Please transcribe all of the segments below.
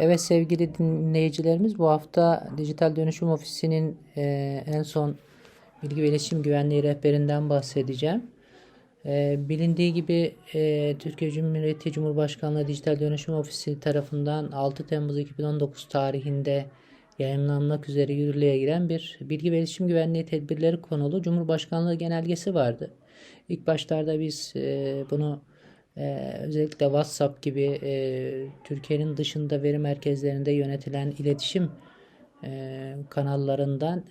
Evet sevgili dinleyicilerimiz bu hafta Dijital Dönüşüm Ofisi'nin e, en son bilgi ve iletişim güvenliği rehberinden bahsedeceğim. E, bilindiği gibi e, Türkiye Cumhuriyeti Cumhurbaşkanlığı Dijital Dönüşüm Ofisi tarafından 6 Temmuz 2019 tarihinde yayınlanmak üzere yürürlüğe giren bir bilgi ve iletişim güvenliği tedbirleri konulu Cumhurbaşkanlığı genelgesi vardı. İlk başlarda biz e, bunu ee, özellikle WhatsApp gibi e, Türkiye'nin dışında veri merkezlerinde yönetilen iletişim e, kanallarından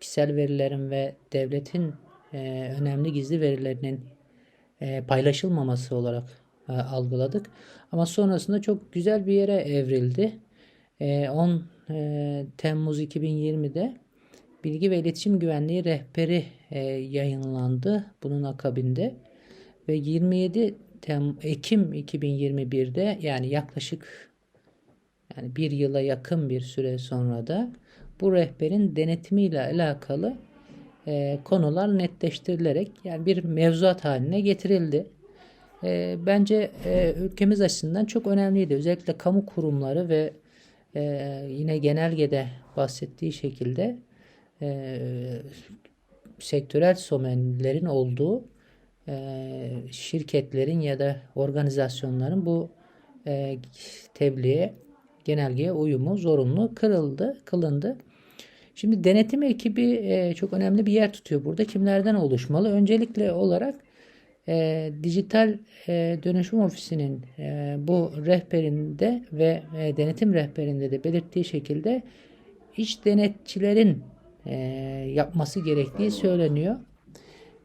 kişisel verilerin ve devletin e, önemli gizli verilerinin e, paylaşılmaması olarak e, algıladık. Ama sonrasında çok güzel bir yere evrildi. E, 10 e, Temmuz 2020'de Bilgi ve İletişim Güvenliği Rehberi e, yayınlandı bunun akabinde ve 27 Tem Ekim 2021'de yani yaklaşık yani bir yıla yakın bir süre sonra da bu rehberin denetimiyle alakalı e, konular netleştirilerek yani bir mevzuat haline getirildi. E, bence e, ülkemiz açısından çok önemliydi. Özellikle kamu kurumları ve e, yine genelgede bahsettiği şekilde e, sektörel somenlerin olduğu e, şirketlerin ya da organizasyonların bu e, tebliğe, genelgeye uyumu zorunlu kırıldı, kılındı. Şimdi denetim ekibi e, çok önemli bir yer tutuyor burada. Kimlerden oluşmalı? Öncelikle olarak e, dijital dönüşüm ofisinin bu rehberinde ve denetim rehberinde de belirttiği şekilde iç denetçilerin yapması gerektiği söyleniyor.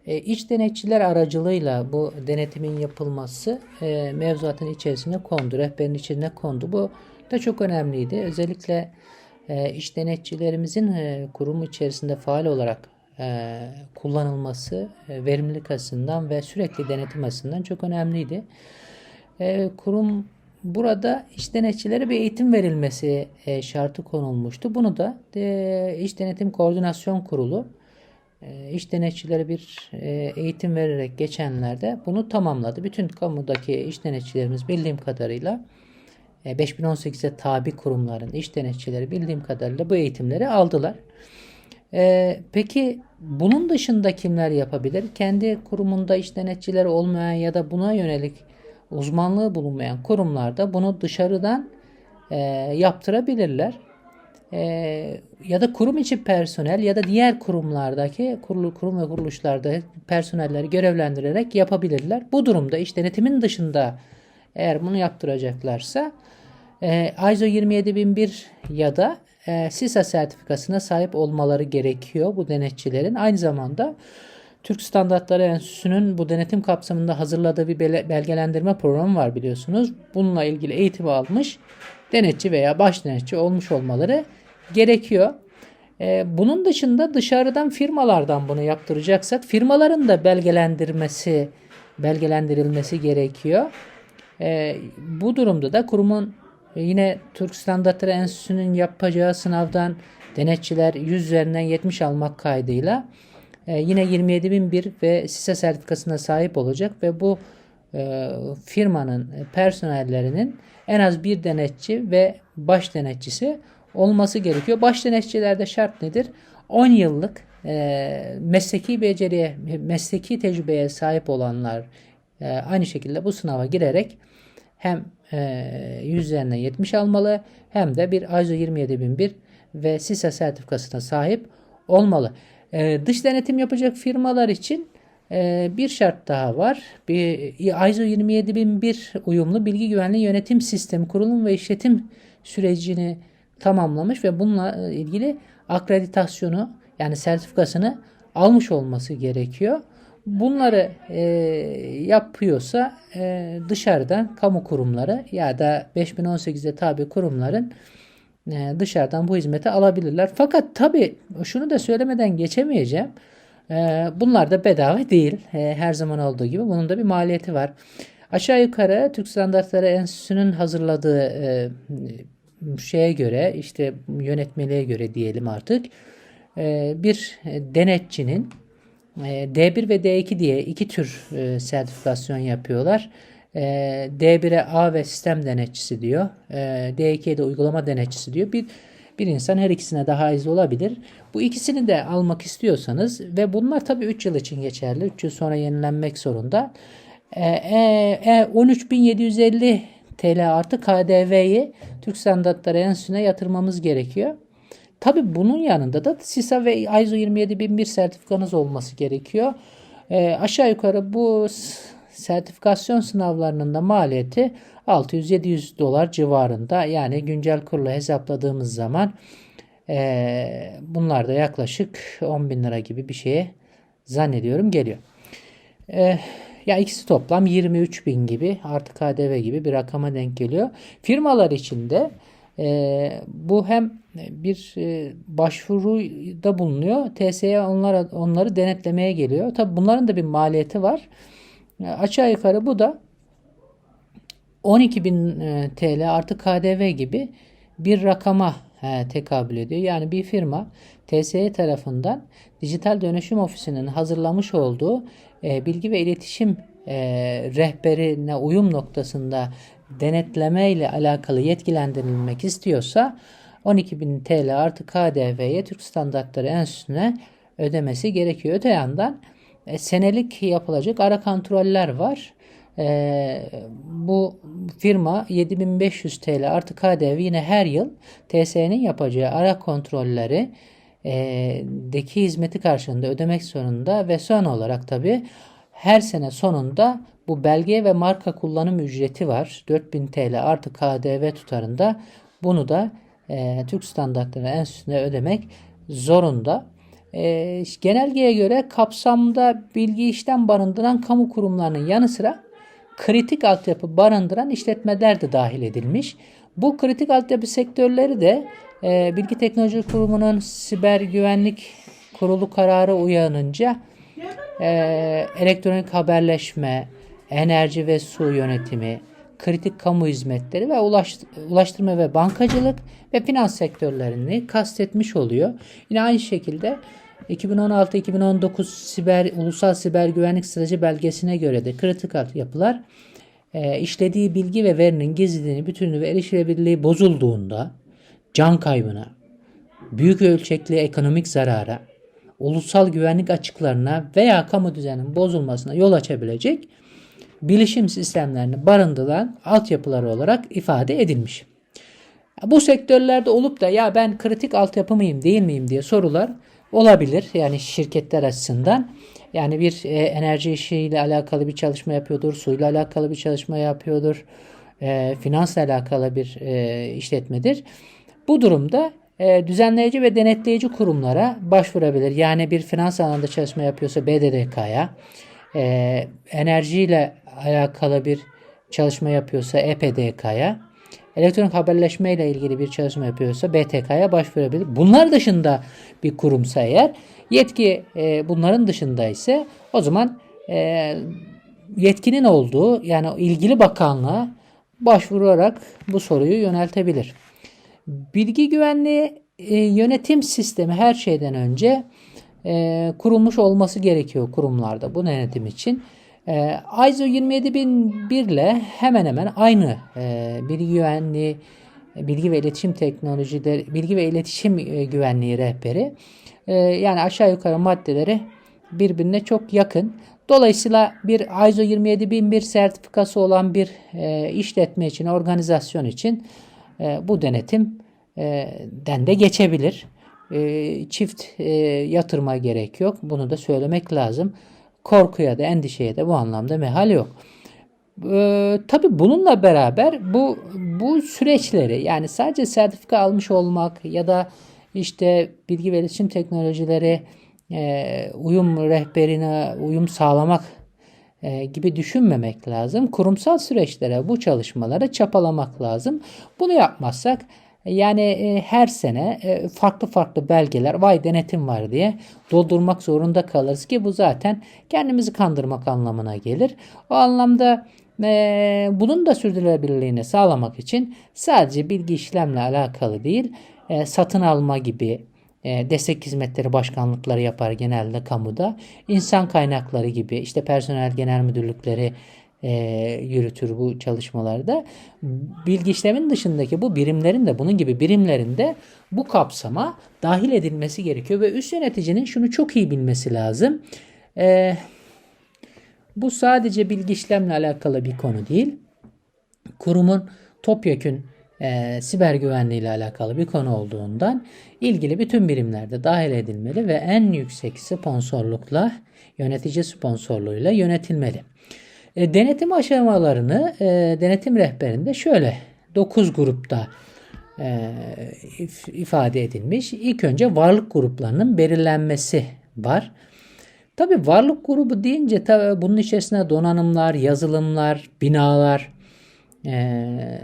E, iç denetçiler aracılığıyla bu denetimin yapılması e, mevzuatın içerisine kondu, rehberin içine kondu. Bu da çok önemliydi. Özellikle e, iç denetçilerimizin e, kurum içerisinde faal olarak e, kullanılması e, verimlilik açısından ve sürekli denetim açısından çok önemliydi. E, kurum burada iç denetçilere bir eğitim verilmesi e, şartı konulmuştu. Bunu da e, İç Denetim Koordinasyon Kurulu iş denetçilere bir e, eğitim vererek geçenlerde bunu tamamladı. Bütün kamudaki iş denetçilerimiz bildiğim kadarıyla 5018'e e, tabi kurumların iş denetçileri bildiğim kadarıyla bu eğitimleri aldılar. Peki bunun dışında kimler yapabilir? Kendi kurumunda iş denetçileri olmayan ya da buna yönelik uzmanlığı bulunmayan kurumlarda bunu dışarıdan yaptırabilirler e, ya da kurum içi personel ya da diğer kurumlardaki kurum ve kuruluşlarda personelleri görevlendirerek yapabilirler. Bu durumda iş denetimin dışında eğer bunu yaptıracaklarsa e, ISO 27001 ya da e, SISA sertifikasına sahip olmaları gerekiyor bu denetçilerin. Aynı zamanda Türk Standartları Enstitüsü'nün bu denetim kapsamında hazırladığı bir belgelendirme programı var biliyorsunuz. Bununla ilgili eğitim almış denetçi veya baş denetçi olmuş olmaları gerekiyor. Ee, bunun dışında dışarıdan firmalardan bunu yaptıracaksak firmaların da belgelendirmesi belgelendirilmesi gerekiyor. Ee, bu durumda da kurumun yine Türk Standartları Enstitüsü'nün yapacağı sınavdan denetçiler 100 üzerinden 70 almak kaydıyla e, yine 27001 ve SISA sertifikasına sahip olacak ve bu e, firmanın personellerinin en az bir denetçi ve baş denetçisi olması gerekiyor. Baş denetçilerde şart nedir? 10 yıllık e, mesleki beceriye, mesleki tecrübeye sahip olanlar e, aynı şekilde bu sınava girerek hem e, 100 üzerinden 70 almalı hem de bir ISO 27001 ve SISA sertifikasına sahip olmalı. E, dış denetim yapacak firmalar için e, bir şart daha var. Bir ISO 27001 uyumlu bilgi güvenliği yönetim sistemi kurulum ve işletim sürecini tamamlamış ve bununla ilgili akreditasyonu yani sertifikasını almış olması gerekiyor. Bunları e, yapıyorsa e, dışarıdan kamu kurumları ya da 5018'e tabi kurumların e, dışarıdan bu hizmeti alabilirler. Fakat tabi şunu da söylemeden geçemeyeceğim. E, bunlar da bedava değil. E, her zaman olduğu gibi bunun da bir maliyeti var. Aşağı yukarı Türk Standartları Enstitüsü'nün hazırladığı e, şeye göre işte yönetmeliğe göre diyelim artık e, bir denetçinin e, D1 ve D2 diye iki tür e, sertifikasyon yapıyorlar. E, D1'e A ve sistem denetçisi diyor. E, D2'ye de uygulama denetçisi diyor. Bir bir insan her ikisine de haiz olabilir. Bu ikisini de almak istiyorsanız ve bunlar tabii 3 yıl için geçerli. 3 yıl sonra yenilenmek zorunda. E, e, 13.750 TL artı KDV'yi Türk Standartları Enstitüsü'ne yatırmamız gerekiyor. Tabi bunun yanında da SISA ve ISO 27001 sertifikanız olması gerekiyor. E, aşağı yukarı bu sertifikasyon sınavlarının da maliyeti 600-700 dolar civarında. Yani güncel kurla hesapladığımız zaman e, bunlar da yaklaşık 10 bin lira gibi bir şeye zannediyorum geliyor. E, ya ikisi toplam 23 bin gibi artı KDV gibi bir rakama denk geliyor. Firmalar için de e, bu hem bir e, başvuruda bulunuyor. TSE onlara, onları denetlemeye geliyor. Tabi bunların da bir maliyeti var. E, aşağı yukarı bu da 12.000 e, TL artı KDV gibi bir rakama he, tekabül ediyor. Yani bir firma TSE tarafından dijital dönüşüm ofisinin hazırlamış olduğu e, bilgi ve iletişim e, rehberine uyum noktasında denetleme ile alakalı yetkilendirilmek istiyorsa 12.000 TL artı KDV'ye Türk Standartları Enstitüsü'ne ödemesi gerekiyor. Öte yandan e, senelik yapılacak ara kontroller var. E, bu firma 7500 TL artı KDV yine her yıl TSE'nin yapacağı ara kontrolleri deki hizmeti karşılığında ödemek zorunda ve son olarak tabi her sene sonunda bu belge ve marka kullanım ücreti var. 4000 TL artı KDV tutarında. Bunu da e, Türk Standartları Enstitüsü'ne ödemek zorunda. E, genelgeye göre kapsamda bilgi işlem barındıran kamu kurumlarının yanı sıra kritik altyapı barındıran işletmeler de dahil edilmiş. Bu kritik altyapı sektörleri de e, Bilgi Teknoloji Kurumu'nun siber güvenlik kurulu kararı uyanınca e, elektronik haberleşme, enerji ve su yönetimi, kritik kamu hizmetleri ve ulaştırma ve bankacılık ve finans sektörlerini kastetmiş oluyor. Yine aynı şekilde 2016-2019 siber ulusal siber güvenlik strateji belgesine göre de kritik yapılar e, işlediği bilgi ve verinin gizliliğini, bütünlüğü ve erişilebilirliği bozulduğunda can kaybına, büyük ölçekli ekonomik zarara, ulusal güvenlik açıklarına veya kamu düzeninin bozulmasına yol açabilecek bilişim sistemlerini barındıran altyapıları olarak ifade edilmiş. Bu sektörlerde olup da ya ben kritik altyapı mıyım değil miyim diye sorular olabilir. Yani şirketler açısından. Yani bir e, enerji işiyle alakalı bir çalışma yapıyordur, suyla alakalı bir çalışma yapıyordur, e, finansla alakalı bir e, işletmedir. Bu durumda e, düzenleyici ve denetleyici kurumlara başvurabilir. Yani bir finans alanında çalışma yapıyorsa BDDK'ya, e, enerjiyle alakalı bir çalışma yapıyorsa EPDK'ya, elektronik haberleşme ile ilgili bir çalışma yapıyorsa BTK'ya başvurabilir. Bunlar dışında bir kurumsa eğer yetki e, bunların dışında ise o zaman yetkinin olduğu yani ilgili bakanlığa başvurarak bu soruyu yöneltebilir. Bilgi güvenliği e, yönetim sistemi her şeyden önce e, kurulmuş olması gerekiyor kurumlarda bu yönetim için. E, ISO 27001 ile hemen hemen aynı e, bilgi güvenliği, bilgi ve iletişim teknolojileri, bilgi ve iletişim e, güvenliği rehberi. E, yani aşağı yukarı maddeleri birbirine çok yakın. Dolayısıyla bir ISO 27001 sertifikası olan bir e, işletme için, organizasyon için e, bu denetimden de geçebilir. E, çift e, yatırma gerek yok. Bunu da söylemek lazım. Korkuya da endişeye de bu anlamda mehal yok. Ee, tabii bununla beraber bu bu süreçleri yani sadece sertifika almış olmak ya da işte bilgi ve iletişim teknolojileri e, uyum rehberine uyum sağlamak e, gibi düşünmemek lazım. Kurumsal süreçlere bu çalışmaları çapalamak lazım. Bunu yapmazsak yani e, her sene e, farklı farklı belgeler vay denetim var diye doldurmak zorunda kalırız ki bu zaten kendimizi kandırmak anlamına gelir. O anlamda e, bunun da sürdürülebilirliğini sağlamak için sadece bilgi işlemle alakalı değil e, satın alma gibi e, destek hizmetleri başkanlıkları yapar genelde kamuda. İnsan kaynakları gibi işte personel genel müdürlükleri e, yürütür bu çalışmalarda. Bilgi işlemin dışındaki bu birimlerin de bunun gibi birimlerin de bu kapsama dahil edilmesi gerekiyor ve üst yöneticinin şunu çok iyi bilmesi lazım. E, bu sadece bilgi işlemle alakalı bir konu değil. Kurumun topyekün e, siber güvenliği ile alakalı bir konu olduğundan ilgili bütün birimlerde dahil edilmeli ve en yüksek sponsorlukla yönetici sponsorluğuyla yönetilmeli. E, denetim aşamalarını e, denetim rehberinde şöyle 9 grupta e, if- ifade edilmiş. İlk önce varlık gruplarının belirlenmesi var. Tabi varlık grubu deyince tabi bunun içerisinde donanımlar, yazılımlar, binalar eee,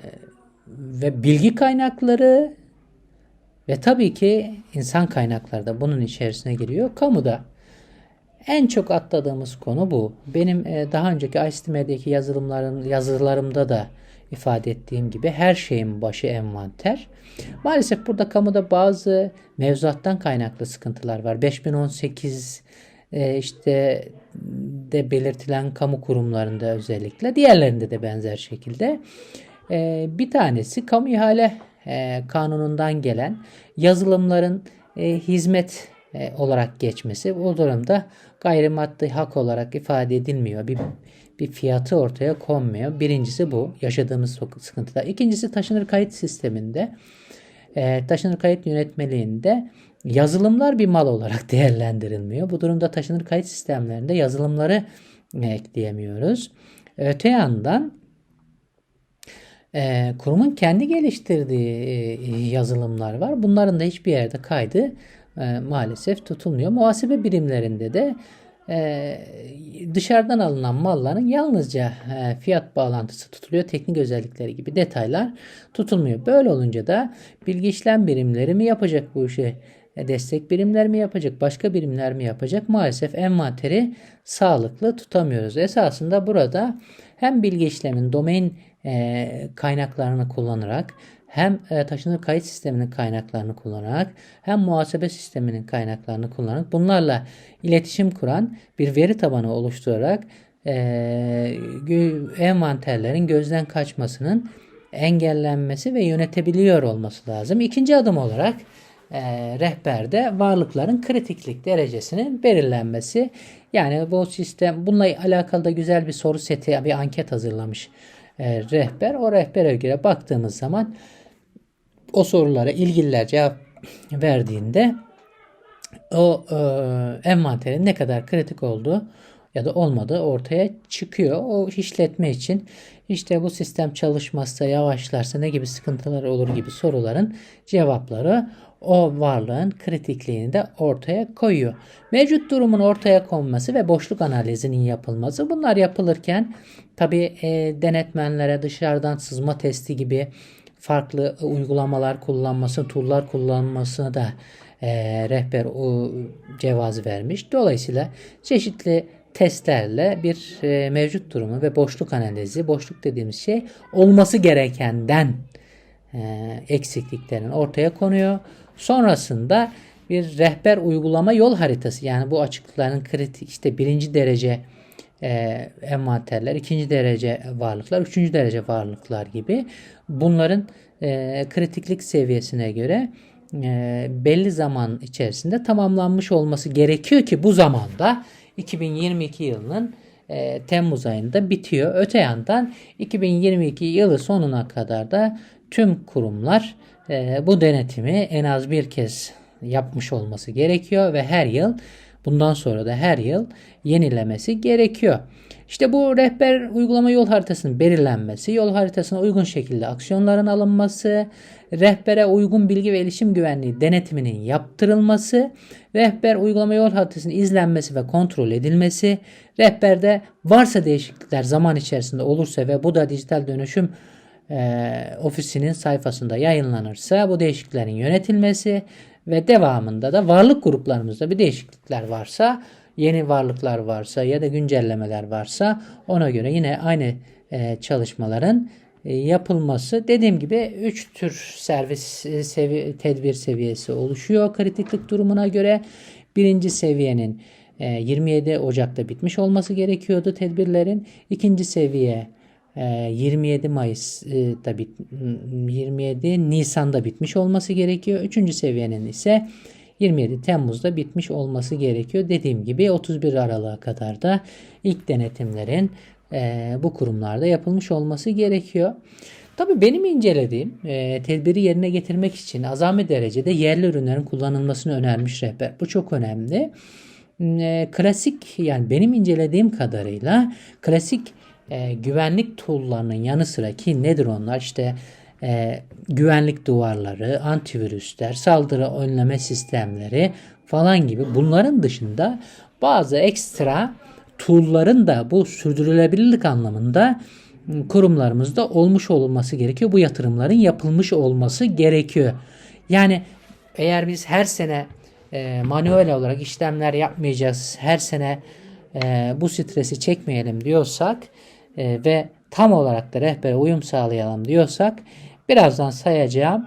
ve bilgi kaynakları ve tabii ki insan kaynakları da bunun içerisine giriyor. Kamuda en çok atladığımız konu bu. Benim e, daha önceki ICTM'deki yazılımların yazılarımda da ifade ettiğim gibi her şeyin başı envanter. Maalesef burada kamuda bazı mevzuattan kaynaklı sıkıntılar var. 5018 e, işte de belirtilen kamu kurumlarında özellikle diğerlerinde de benzer şekilde e, bir tanesi kamu ihale e, kanunundan gelen yazılımların e, hizmet e, olarak geçmesi o durumda gayrimaddi hak olarak ifade edilmiyor. Bir bir fiyatı ortaya konmuyor. Birincisi bu yaşadığımız sıkıntıda. İkincisi taşınır kayıt sisteminde taşınır kayıt yönetmeliğinde yazılımlar bir mal olarak değerlendirilmiyor. Bu durumda taşınır kayıt sistemlerinde yazılımları ekleyemiyoruz. Öte yandan e, kurumun kendi geliştirdiği e, yazılımlar var. Bunların da hiçbir yerde kaydı e, maalesef tutulmuyor. Muhasebe birimlerinde de e, dışarıdan alınan malların yalnızca e, fiyat bağlantısı tutuluyor. Teknik özellikleri gibi detaylar tutulmuyor. Böyle olunca da bilgi işlem birimleri mi yapacak bu işi? E, destek birimler mi yapacak? Başka birimler mi yapacak? Maalesef envanteri sağlıklı tutamıyoruz. Esasında burada hem bilgi işlemin domain e, kaynaklarını kullanarak hem e, taşınır kayıt sisteminin kaynaklarını kullanarak hem muhasebe sisteminin kaynaklarını kullanarak bunlarla iletişim kuran bir veri tabanı oluşturarak e, envanterlerin gözden kaçmasının engellenmesi ve yönetebiliyor olması lazım. İkinci adım olarak e, rehberde varlıkların kritiklik derecesinin belirlenmesi. Yani bu sistem bununla alakalı da güzel bir soru seti, bir anket hazırlamış e, rehber. O rehbere göre baktığımız zaman o sorulara ilgililer cevap verdiğinde o e, envanterin ne kadar kritik olduğu ya da olmadığı ortaya çıkıyor. O işletme için işte bu sistem çalışmazsa, yavaşlarsa ne gibi sıkıntılar olur gibi soruların cevapları o varlığın kritikliğini de ortaya koyuyor. Mevcut durumun ortaya konması ve boşluk analizinin yapılması. Bunlar yapılırken tabi e, denetmenlere dışarıdan sızma testi gibi farklı uygulamalar kullanması, tool'lar kullanmasına da e, rehber o cevaz vermiş. Dolayısıyla çeşitli testlerle bir e, mevcut durumu ve boşluk analizi, boşluk dediğimiz şey olması gerekenden e, eksikliklerin ortaya konuyor. Sonrasında bir rehber uygulama yol haritası yani bu açıklıkların kritik işte birinci derece e, envanterler, ikinci derece varlıklar, üçüncü derece varlıklar gibi bunların e, kritiklik seviyesine göre e, belli zaman içerisinde tamamlanmış olması gerekiyor ki bu zamanda 2022 yılının e, Temmuz ayında bitiyor. Öte yandan 2022 yılı sonuna kadar da tüm kurumlar e, bu denetimi en az bir kez yapmış olması gerekiyor ve her yıl bundan sonra da her yıl yenilemesi gerekiyor. İşte bu rehber uygulama yol haritasının belirlenmesi, yol haritasına uygun şekilde aksiyonların alınması, rehbere uygun bilgi ve iletişim güvenliği denetiminin yaptırılması, rehber uygulama yol haritasının izlenmesi ve kontrol edilmesi, rehberde varsa değişiklikler zaman içerisinde olursa ve bu da dijital dönüşüm e, ofisinin sayfasında yayınlanırsa bu değişikliklerin yönetilmesi ve devamında da varlık gruplarımızda bir değişiklikler varsa yeni varlıklar varsa ya da güncellemeler varsa ona göre yine aynı e, çalışmaların e, yapılması. Dediğim gibi 3 tür servis e, sevi tedbir seviyesi oluşuyor kritiklik durumuna göre. Birinci seviyenin e, 27 Ocak'ta bitmiş olması gerekiyordu tedbirlerin. İkinci seviye e, 27 Mayıs'ta bit 27 Nisan'da bitmiş olması gerekiyor. Üçüncü seviyenin ise 27 Temmuz'da bitmiş olması gerekiyor. Dediğim gibi 31 Aralık'a kadar da ilk denetimlerin e, bu kurumlarda yapılmış olması gerekiyor. Tabii benim incelediğim e, tedbiri yerine getirmek için azami derecede yerli ürünlerin kullanılmasını önermiş rehber. Bu çok önemli. E, klasik yani benim incelediğim kadarıyla klasik e, güvenlik tool'larının yanı sıra ki nedir onlar işte e, güvenlik duvarları, antivirüsler, saldırı önleme sistemleri falan gibi bunların dışında bazı ekstra tool'ların da bu sürdürülebilirlik anlamında kurumlarımızda olmuş olması gerekiyor. Bu yatırımların yapılmış olması gerekiyor. Yani eğer biz her sene e, manuel olarak işlemler yapmayacağız, her sene e, bu stresi çekmeyelim diyorsak e, ve tam olarak da rehbere uyum sağlayalım diyorsak birazdan sayacağım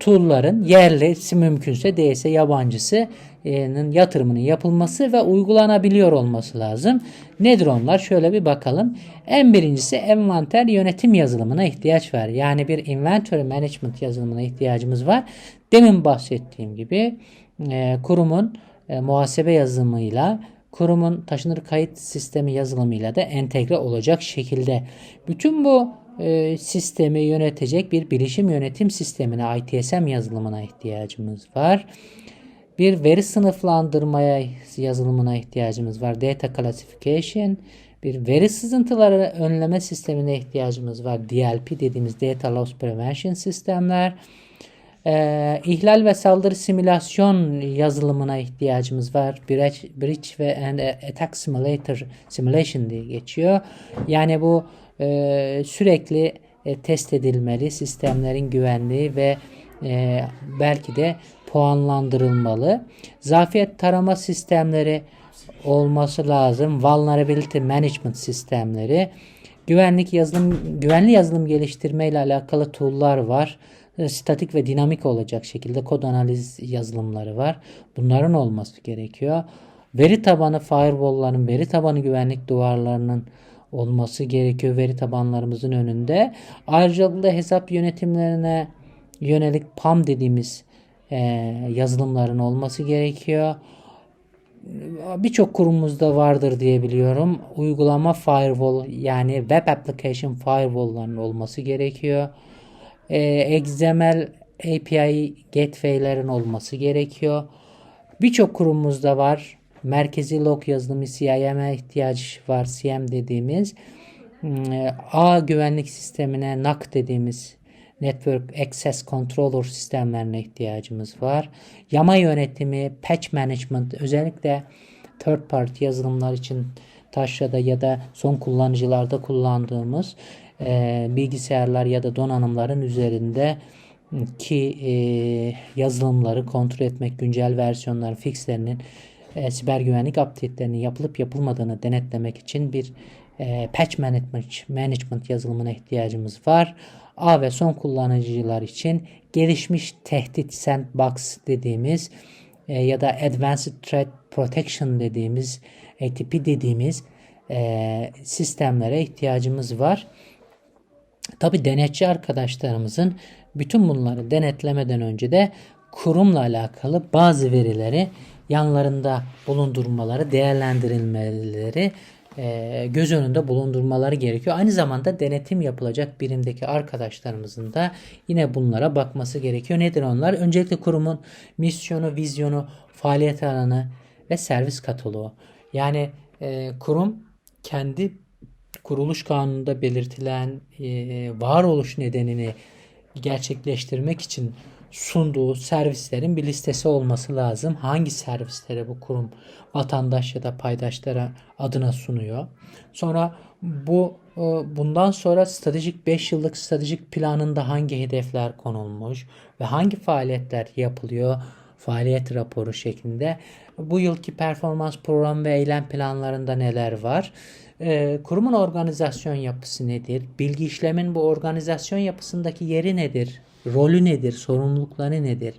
tool'ların yerlisi mümkünse değilse yabancısının yatırımının yapılması ve uygulanabiliyor olması lazım. Nedir onlar? Şöyle bir bakalım. En birincisi envanter yönetim yazılımına ihtiyaç var. Yani bir inventory management yazılımına ihtiyacımız var. Demin bahsettiğim gibi e, kurumun e, muhasebe yazılımıyla kurumun taşınır kayıt sistemi yazılımıyla da entegre olacak şekilde. Bütün bu e, sistemi yönetecek bir bilişim yönetim sistemine ITSM yazılımına ihtiyacımız var. Bir veri sınıflandırmaya yazılımına ihtiyacımız var. Data classification. Bir veri sızıntıları önleme sistemine ihtiyacımız var. DLP dediğimiz Data Loss Prevention sistemler. Ee, ihlal ve saldırı simülasyon yazılımına ihtiyacımız var. Bridge, bridge ve and Attack Simulator Simulation diye geçiyor. Yani bu e, sürekli e, test edilmeli sistemlerin güvenliği ve e, belki de puanlandırılmalı. Zafiyet tarama sistemleri olması lazım. Vulnerability Management sistemleri. Güvenlik yazılım, güvenli yazılım geliştirme ile alakalı tool'lar var. E, statik ve dinamik olacak şekilde kod analiz yazılımları var. Bunların olması gerekiyor. Veri tabanı firewall'ların, veri tabanı güvenlik duvarlarının olması gerekiyor veri tabanlarımızın önünde. Ayrıca da hesap yönetimlerine yönelik PAM dediğimiz e, yazılımların olması gerekiyor. Birçok kurumumuzda vardır diye biliyorum. Uygulama firewall yani web application firewall'ların olması gerekiyor. E, XML API gateway'lerin olması gerekiyor. Birçok kurumumuzda var. Merkezi log yazılımı CIM'e ihtiyaç var. CM dediğimiz. Hmm, A güvenlik sistemine NAC dediğimiz Network Access Controller sistemlerine ihtiyacımız var. Yama yönetimi, patch management özellikle third party yazılımlar için taşrada ya da son kullanıcılarda kullandığımız e, bilgisayarlar ya da donanımların üzerinde ki e, yazılımları kontrol etmek, güncel versiyonların, fixlerinin e, siber güvenlik update'lerinin yapılıp yapılmadığını denetlemek için bir e, patch management, management yazılımına ihtiyacımız var. A ve son kullanıcılar için gelişmiş tehdit sandbox dediğimiz e, ya da advanced threat protection dediğimiz ATP dediğimiz e, sistemlere ihtiyacımız var. Tabi denetçi arkadaşlarımızın bütün bunları denetlemeden önce de kurumla alakalı bazı verileri yanlarında bulundurmaları, değerlendirilmeleri e, göz önünde bulundurmaları gerekiyor. Aynı zamanda denetim yapılacak birimdeki arkadaşlarımızın da yine bunlara bakması gerekiyor. Nedir onlar? Öncelikle kurumun misyonu, vizyonu, faaliyet alanı ve servis kataloğu. Yani e, kurum kendi kuruluş kanununda belirtilen e, varoluş nedenini gerçekleştirmek için sunduğu servislerin bir listesi olması lazım. Hangi servislere bu kurum vatandaş ya da paydaşlara adına sunuyor. Sonra bu e, bundan sonra stratejik 5 yıllık stratejik planında hangi hedefler konulmuş ve hangi faaliyetler yapılıyor faaliyet raporu şeklinde. Bu yılki performans program ve eylem planlarında neler var? E, kurumun organizasyon yapısı nedir? Bilgi işlemin bu organizasyon yapısındaki yeri nedir? rolü nedir, sorumlulukları nedir,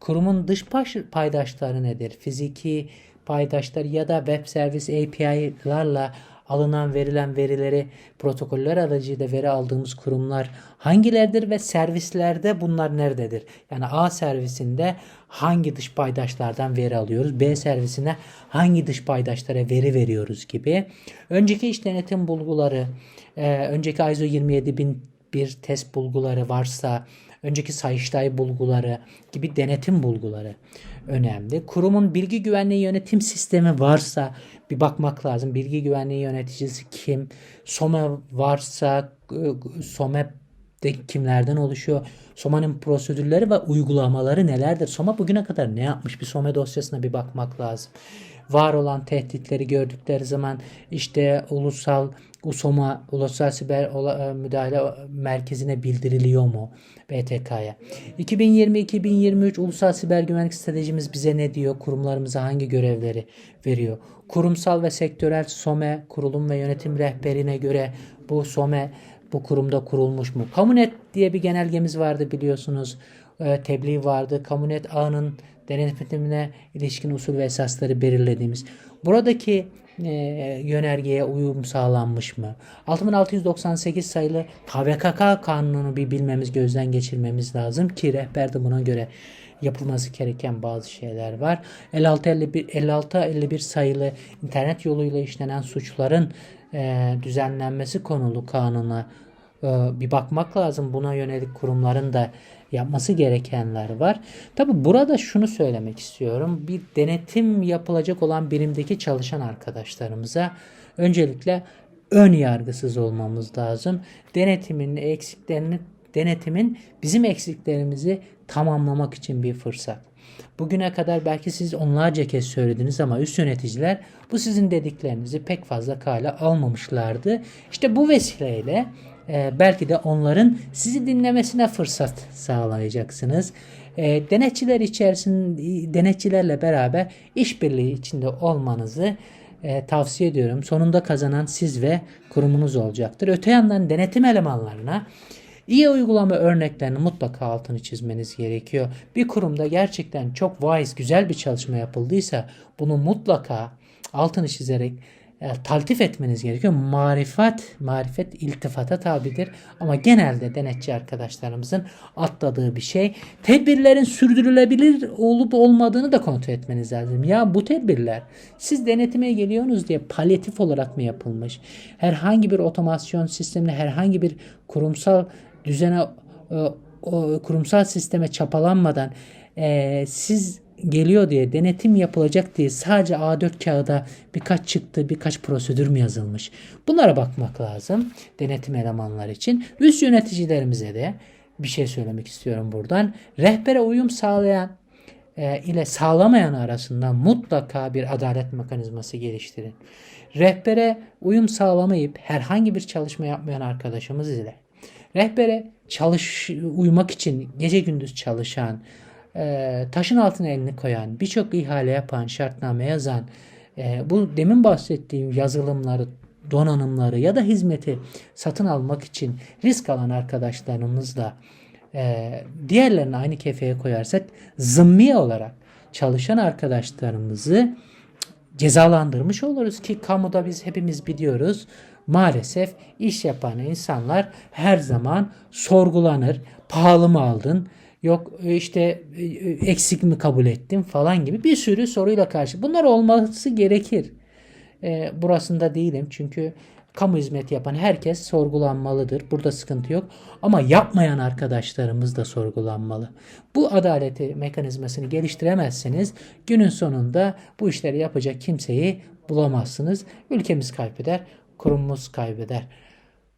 kurumun dış paydaşları nedir, fiziki paydaşlar ya da web servis API'larla alınan verilen verileri protokoller aracıyla veri aldığımız kurumlar hangilerdir ve servislerde bunlar nerededir? Yani A servisinde hangi dış paydaşlardan veri alıyoruz? B servisine hangi dış paydaşlara veri veriyoruz gibi. Önceki iş denetim bulguları, e, önceki ISO 27001 test bulguları varsa, önceki Sayıştay bulguları gibi denetim bulguları önemli. Kurumun bilgi güvenliği yönetim sistemi varsa bir bakmak lazım. Bilgi güvenliği yöneticisi kim? SOME varsa e, SOME de kimlerden oluşuyor? SOMA'nın prosedürleri ve uygulamaları nelerdir? SOMA bugüne kadar ne yapmış? Bir SOME dosyasına bir bakmak lazım. Var olan tehditleri gördükleri zaman işte ulusal USOM'a, Ulusal Siber e, Müdahale Merkezi'ne bildiriliyor mu? BTK'ya. 2020-2023 Ulusal Siber Güvenlik Stratejimiz bize ne diyor? Kurumlarımıza hangi görevleri veriyor? Kurumsal ve sektörel SOME kurulum ve yönetim rehberine göre bu SOME bu kurumda kurulmuş mu? Kamunet diye bir genelgemiz vardı biliyorsunuz. E, tebliğ vardı. Kamunet ağının denetimine ilişkin usul ve esasları belirlediğimiz. Buradaki e, yönergeye uyum sağlanmış mı? 6698 sayılı KVKK kanununu bir bilmemiz, gözden geçirmemiz lazım ki rehberde buna göre yapılması gereken bazı şeyler var. 5651 5651 sayılı internet yoluyla işlenen suçların e, düzenlenmesi konulu kanuna e, bir bakmak lazım. Buna yönelik kurumların da yapması gerekenler var. Tabi burada şunu söylemek istiyorum. Bir denetim yapılacak olan birimdeki çalışan arkadaşlarımıza öncelikle ön yargısız olmamız lazım. Denetimin eksiklerini denetimin bizim eksiklerimizi tamamlamak için bir fırsat. Bugüne kadar belki siz onlarca kez söylediniz ama üst yöneticiler bu sizin dediklerinizi pek fazla kale almamışlardı. İşte bu vesileyle e, belki de onların sizi dinlemesine fırsat sağlayacaksınız. E, denetçiler içerisinde denetçilerle beraber işbirliği içinde olmanızı e, tavsiye ediyorum. Sonunda kazanan siz ve kurumunuz olacaktır. Öte yandan denetim elemanlarına iyi uygulama örneklerini mutlaka altını çizmeniz gerekiyor. Bir kurumda gerçekten çok wise, güzel bir çalışma yapıldıysa bunu mutlaka altını çizerek e, taltif etmeniz gerekiyor. Marifet, marifet iltifata tabidir. Ama genelde denetçi arkadaşlarımızın atladığı bir şey. Tedbirlerin sürdürülebilir olup olmadığını da kontrol etmeniz lazım. Ya bu tedbirler siz denetime geliyorsunuz diye palyatif olarak mı yapılmış? Herhangi bir otomasyon sistemine, herhangi bir kurumsal düzene, e, kurumsal sisteme çapalanmadan e, siz geliyor diye denetim yapılacak diye sadece A4 kağıda birkaç çıktı birkaç prosedür mü yazılmış? Bunlara bakmak lazım denetim elemanları için. Üst yöneticilerimize de bir şey söylemek istiyorum buradan. Rehbere uyum sağlayan e, ile sağlamayan arasında mutlaka bir adalet mekanizması geliştirin. Rehbere uyum sağlamayıp herhangi bir çalışma yapmayan arkadaşımız ile rehbere çalış uymak için gece gündüz çalışan e, taşın altına elini koyan, birçok ihale yapan, şartname yazan, e, bu demin bahsettiğim yazılımları, donanımları ya da hizmeti satın almak için risk alan arkadaşlarımızla e, diğerlerini aynı kefeye koyarsak zımmi olarak çalışan arkadaşlarımızı cezalandırmış oluruz ki kamuda biz hepimiz biliyoruz. Maalesef iş yapan insanlar her zaman sorgulanır. Pahalı mı aldın? Yok işte e, eksik mi kabul ettim falan gibi bir sürü soruyla karşı. Bunlar olması gerekir. E, burasında değilim çünkü kamu hizmeti yapan herkes sorgulanmalıdır. Burada sıkıntı yok. Ama yapmayan arkadaşlarımız da sorgulanmalı. Bu adaleti mekanizmasını geliştiremezseniz günün sonunda bu işleri yapacak kimseyi bulamazsınız. Ülkemiz kaybeder, kurumumuz kaybeder.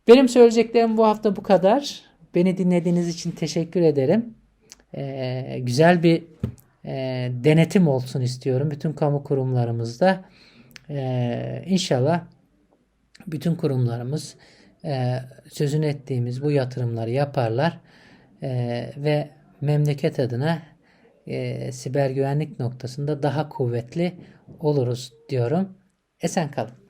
Benim söyleyeceklerim bu hafta bu kadar. Beni dinlediğiniz için teşekkür ederim e, güzel bir e, denetim olsun istiyorum bütün kamu kurumlarımızda. E, inşallah bütün kurumlarımız e, sözünü ettiğimiz bu yatırımları yaparlar e, ve memleket adına e, siber güvenlik noktasında daha kuvvetli oluruz diyorum. Esen kalın.